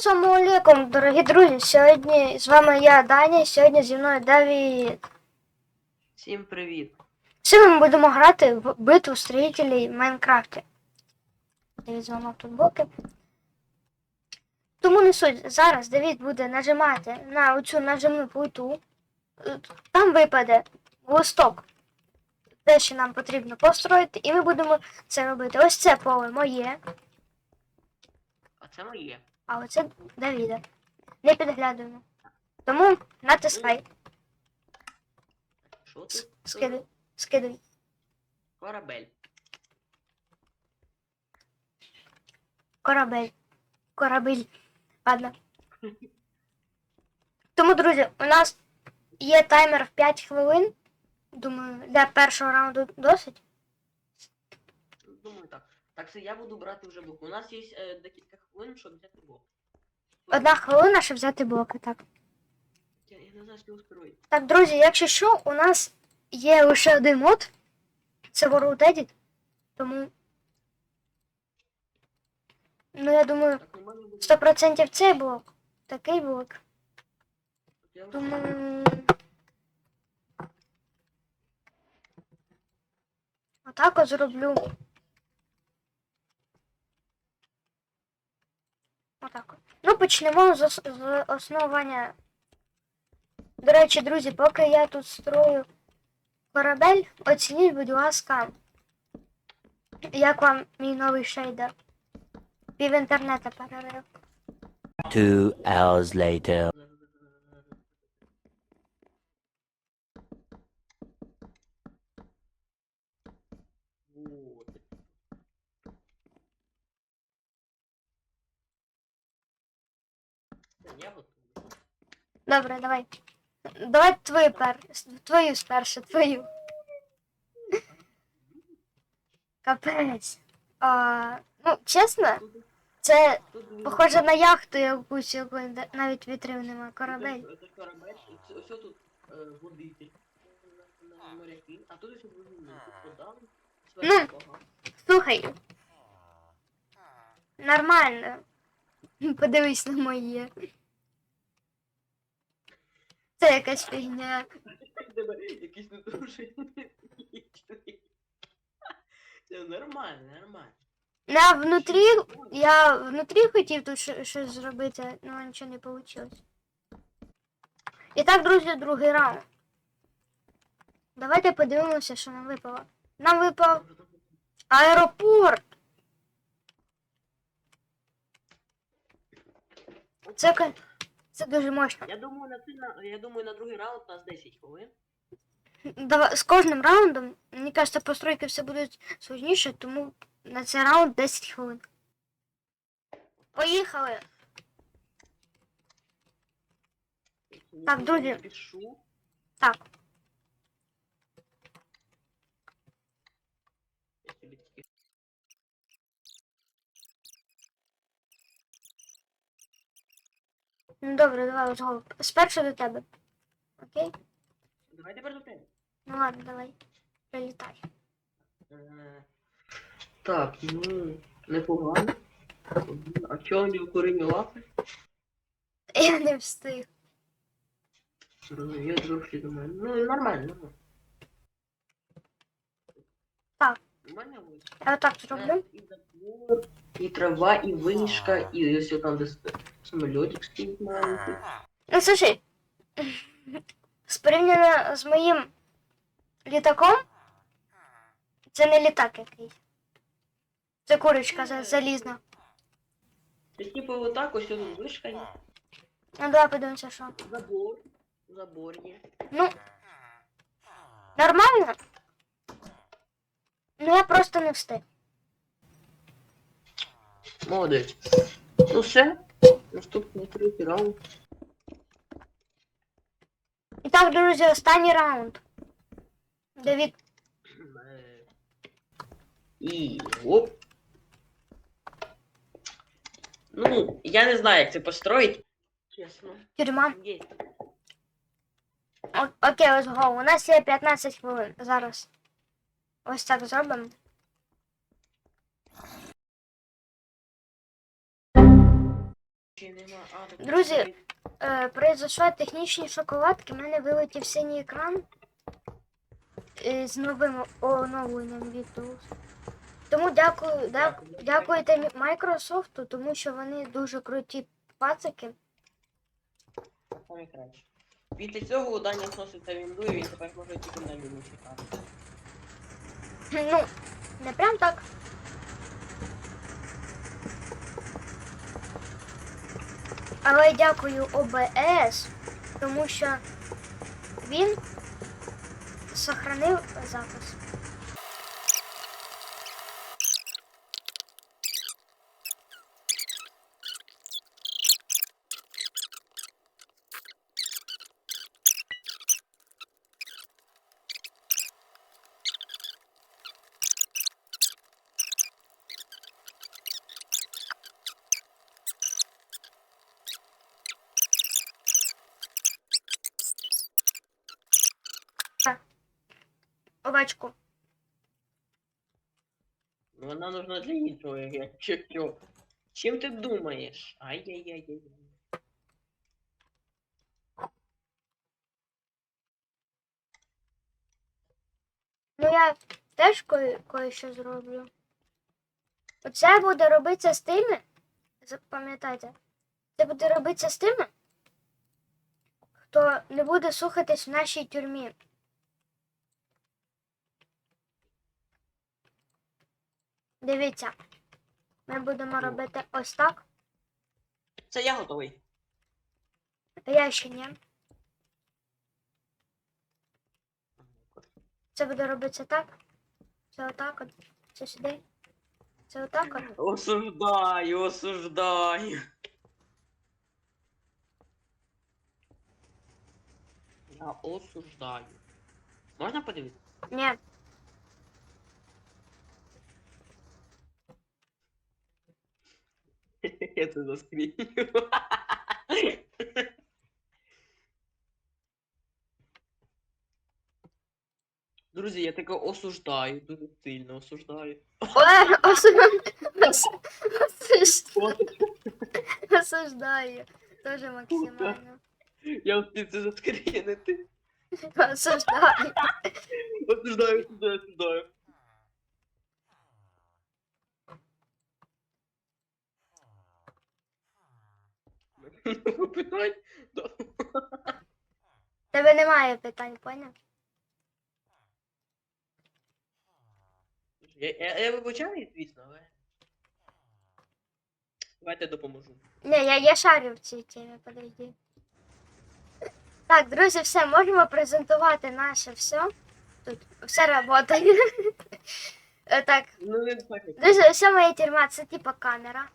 Ассаламу алейкум, дорогі друзі. Сьогодні з вами я, Даня, сьогодні зі мною Давід. Всім привіт. Сьогодні ми будемо грати в битву строїтелей в Майнкрафті. Давід зламав тут блоки. Тому не суть. Зараз Давід буде нажимати на оцю нажимну плиту. Там випаде листок. Те, що нам потрібно построїти, і ми будемо це робити. Ось це поле моє, А це моє. А оце Давіда. Не підглядуємо. Тому натискай. Що тут? Скидай. Скидай. Корабель. Корабель. Корабель. Ладно. Тому, друзі, у нас є таймер в 5 хвилин. Думаю, для першого раунду досить. Думаю так. Так що я буду брати вже блок. У нас є е, декілька хвилин, щоб взяти блок. Одна хвилина, щоб взяти блоки. Так. Я, я не знаю, що устроїть. Так, друзі, якщо що, у нас є лише один мод. Це World Edit. Тому. Ну, я думаю, Так, у мене буде... 100% цей блок. Такий блок. Я вже- Тому. Отак от зроблю. Отак. от. Ну, почнемо з, ос- з основання. До речі, друзі, поки я тут строю корабель, оцініть, будь ласка, як вам мій новий шейдер. Пів інтернету перерив. Two hours later. Вот. Та Я вот Добре, давай. Давай твою пер... твою спершу, твою. Капець. А, ну, чесно, це похоже на яхту якусь, якої навіть вітрів нема, корабель. Це корабель. і це- Ось тут е, водитель. Моряки. А тут ще водитель. Ну. Слухай. Нормально. Подивись на моє. Це якась фігня. Якийсь недружний. Це нормально, нормально. На внутрі, я внутрі хотів тут що- щось зробити, але нічого не вийшло. І так, друзі, другий раунд. Давайте подивимося, що нам випало. Нам випав аеропорт. Це, ка- це дуже мощно. Я думаю, на цей на- я думаю, на другий раунд у нас 10 хвилин. Давай, з кожним раундом, мені кажеться, постройки все будуть сложніше, тому на цей раунд 10 хвилин. Поїхали! Так, Я друзі. Пишу. Так, Я тобі тільки- добре, давай let's go. Спершу до тебе. Окей? Давай тепер до тебе. Ну ладно, давай. Прилітай. Е, Так, ну, непогано. А чого не укорені лапи? Я не встиг. Ну, Я трошки думаю. Ну, нормально, нормально. Так. Нормально ось. Я отак зроблю. І забор, і трава, і вишка, і ось там де с- самолітик стоїть маленький. Ну слушай, з порівняно з моїм літаком, це не літак якийсь. Це курочка за- залізна. Це типу отак ось тут вишка є. Ну давай подивимося, що. Забор. Забор є. Ну, нормально? Ну я просто не встиг. Молодець. Ну все. Наступний третій раунд. І так, друзі, останній раунд. Давід, І оп. Ну, я не знаю, як це построїть. Чесно. тюрма. Є. О- Окей, let's go. У нас є 15 хвилин зараз. Ось так зробимо. Друзі, Е, произошла технічні шоколадки, в мене вилетів синій екран е, з новим оновленням Windows. Тому дякую, дя- Дякую. дякуйте Microsoft, тому що вони дуже круті пацики. Після цього у зноситься вінду, і він тепер може тільки на війну чекати. Ну, не прям так. Але дякую ОБС, тому що він сохранив запис. Овечку. Ну, Вона нужна для іншого, як чо Чим ти думаєш? Ай-яй-яй-яй. Ну я теж кое- кое-що зроблю. Оце буде робитися з тими. Запам'ятайте, це буде робитися з тими, хто не буде слухатись в нашій тюрмі. Дивіться, ми будемо робити ось так, Це я готовий. я ще ні. Це буде робитися так. Це отак от. Це сюди. Це отак от. Осуждаю, осуждаю. Я осуждаю. Можна подивитися? Ні. Я це заскріню. Друзі, я таке осуждаю, дуже сильно осуждаю. Ой, осу- осу- осуж- Осуждаю. Тоже максимально. Я встиг це заскрінити. Осуждаю. Осуждаю, осуждаю, осуждаю. Питань? Тебе немає питань, поняв? Я, я, я вибачаю, звісно, але. Давайте допоможу. Ні, я, я шарю в цій темі, подожди. Так, друзі, все, можемо презентувати наше все. Тут все працює. Е, Так, Ну, не друзі, все моя тюрма, це типа камера.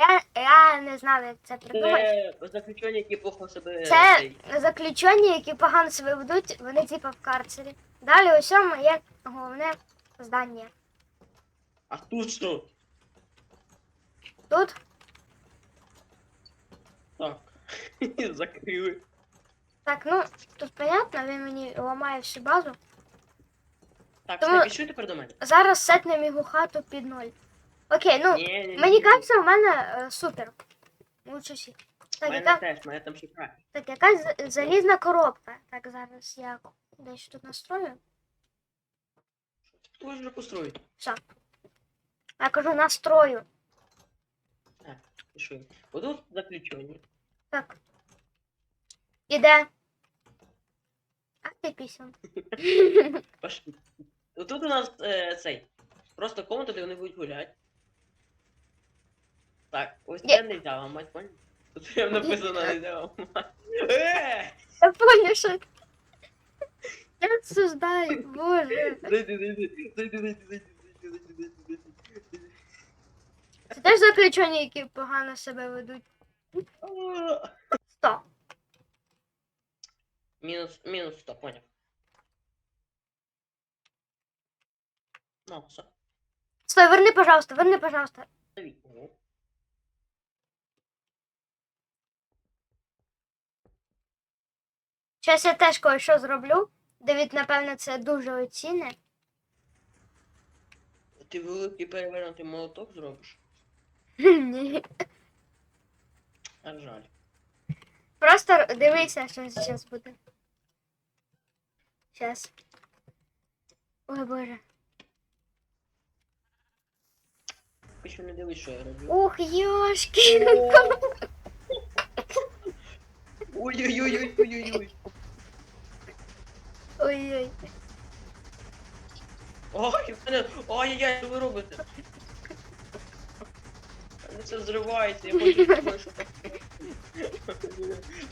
Я, я не знала, як це придумати. Це заключення, які плохо себе. Це заключені, які погано себе ведуть, вони типа в карцері. Далі ось моє головне здання. А тут що? Тут Так. Закрили. так, ну тут понятно, він мені ламає всю базу. Так, Тому- пішли тепер до мене. Зараз сетнемо його хату під ноль. Окей, ну Ні, ні, ні, мені ні. кажеться, у мене е, супер. Лучше всіх. У Так, мене яка, теж, мене там ще так, якась за- залізна коробка. Так, зараз я десь тут настрою. Ж вже построїть? Все. Я кажу настрою. Пішли. Отут заключення. Так. Іде. А ти пісень. Пошли. Тут у нас е, цей. Просто комната, де вони будуть гуляти. Так, ось Є. це не взяла, мать, понял? Тут прям написано не взяла, мать. Е! Я понял, що. Я осуждаю, боже. Зайди, зайди, зайди, зайди, зайди, зайди, зайди, зайди, зайди. Це теж заключені, які погано себе ведуть. А! Сто. Мінус, мінус 100, понял. Ну, все. Стой, верни, пожалуйста, верни, пожалуйста. Давай. О. Зараз я теж кое-що зроблю. Давід, напевно, це дуже оціне. Ти великий перевернутий молоток зробиш? Ні. А жаль. Просто дивися, що зараз буде. Зараз. Ой боже. Що не дивись, що я роблю. Ух, ёшки. Ой-ой-ой-ой-ой-ой. Ой-ой. Ой, в мене... Ой-ой-ой, що ви робите? Мене Це зривається, я хочу що.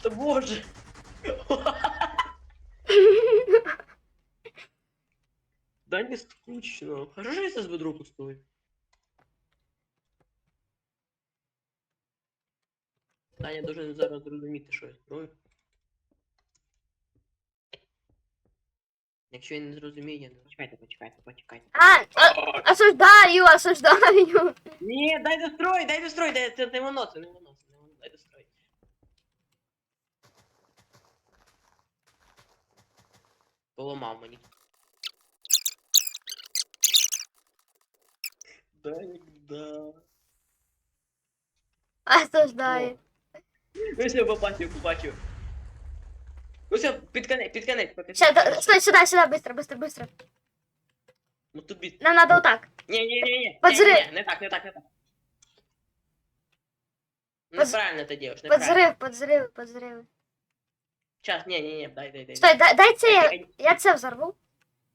Та боже. Да не скучно. Хорошо, я з ведро пустую. Таня должен зараз зрозуміти, що я строю. Якщо я не зрозумію, я не... Почекайте, почекайте, почекайте. А, а, осуждаю, осуждаю. Ні, дай дострой, дай дострой, дай, це не воно, це не воно, це не воно, дай дострой. Поламав мені. Дай, да. Осуждаю. Ну все, побачив, побачив. Ну все, під конець, під конець, поки. Сейчас, да, стой, сюда, сюда, быстро, быстро, быстро. Ну тобі. Нам надо вот так. Ні, ні, ні, ні. Подзри- Ні, ні, не так, не так, не так. Неправильно ты делаешь, неправильно. Подзрив, подзрив, подзрив. Сейчас, ні, ні, ні, дай, дай, дай. Стой, дай, дай це, я, Який- я це взорву.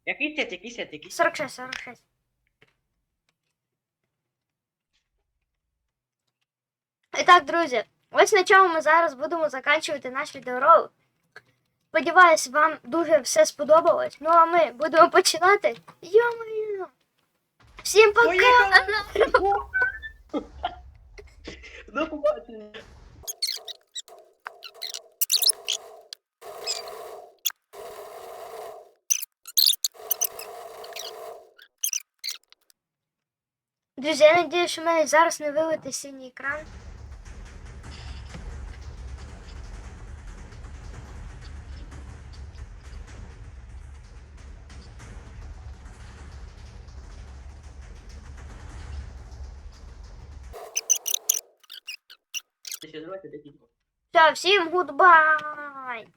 Який свет, який свет, який свет? 46, 46. І так, друзі, ось на чому ми зараз будемо закінчувати наш відеоролик. Сподіваюсь, вам дуже все сподобалось. Ну а ми будемо починати. Йо-моє! Всім пока! До побачення. Друзі, я надію, що в мене зараз не вилити синій екран. Давайте всім гудбай!